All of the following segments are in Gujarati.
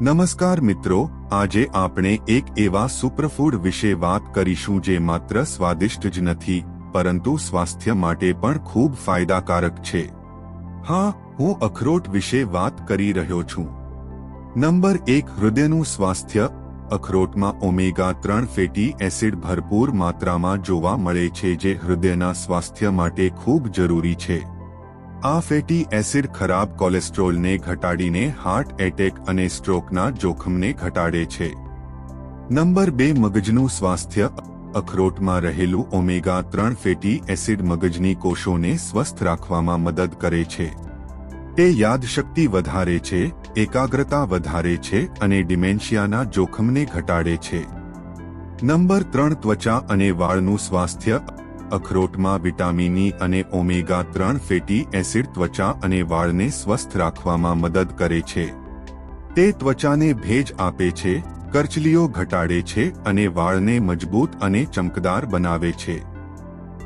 નમસ્કાર મિત્રો, આજે આપણે એક એવા સુપરફૂડ વિશે વાત કરીશું જે માત્ર સ્વાદિષ્ટ જ નથી, પરંતુ સ્વાસ્થ્ય માટે પણ ખૂબ ફાયદાકારક છે. હા, હું અખરોટ વિશે વાત કરી રહ્યો છું. નંબર એક, હૃદયનું સ્વાસ્થ્ય. અખરોટમાં ઓમેગા ત્રણ ફેટી એસિડ ભરપૂર માત્રામાં જોવા મળે છે જે હૃદયના સ્વાસ્થ્ય માટે ખૂબ જરૂરી છે. આ ફેટી એસિડ ખરાબ કોલેસ્ટ્રોલને ઘટાડીને હાર્ટ એટેક અને સ્ટ્રોકના જોખમને ઘટાડે છે. નંબર બે, મગજનું સ્વાસ્થ્ય. અખરોટમાં રહેલું ઓમેગા ત્રણ ફેટી એસિડ મગજની કોષોને સ્વસ્થ રાખવામાં મદદ કરે છે. તે યાદશક્તિ વધારે છે, એકાગ્રતા વધારે છે અને ડિમેન્શિયાના જોખમને ઘટાડે છે. નંબર ત્રણ, ત્વચા અને વાળનું સ્વાસ્થ્ય. અખરોટમાં વિટામિન ઇ અને ઓમેગા ત્રણ ફેટી એસિડ ત્વચા અને વાળને સ્વસ્થ રાખવામાં મદદ કરે છે. તે ત્વચાને ભેજ આપે છે, કરચલીઓ ઘટાડે છે અને વાળને મજબૂત અને ચમકદાર બનાવે છે.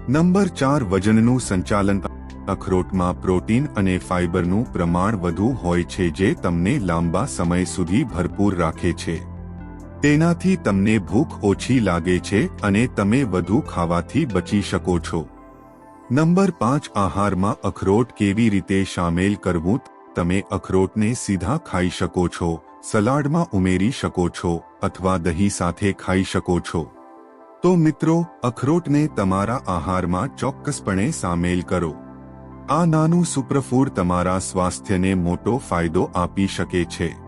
નંબર ચાર વજનનું સંચાલન. અખરોટમાં પ્રોટીન અને ફાઇબરનું પ્રમાણ વધુ હોય છે જે તમને લાંબા સમય સુધી ભરપૂર રાખે છે. તેનાથી તમને ભૂખ ઓછી લાગે છે અને તમે વધુ ખાવાથી બચી શકો છો. નંબર પાંચ, આહારમાં અખરોટ કેવી રીતે સામેલ કરવું? તમે અખરોટને સીધા ખાઈ શકો છો, સલાડમાં ઉમેરી શકો છો અથવા દહીં સાથે ખાઈ શકો છો. તો મિત્રો, અખરોટને તમારા આહારમાં ચોક્કસપણે સામેલ કરો. આ નાનું સુપ્રફૂડ તમારા સ્વાસ્થ્યને મોટો ફાયદો આપી શકે છે.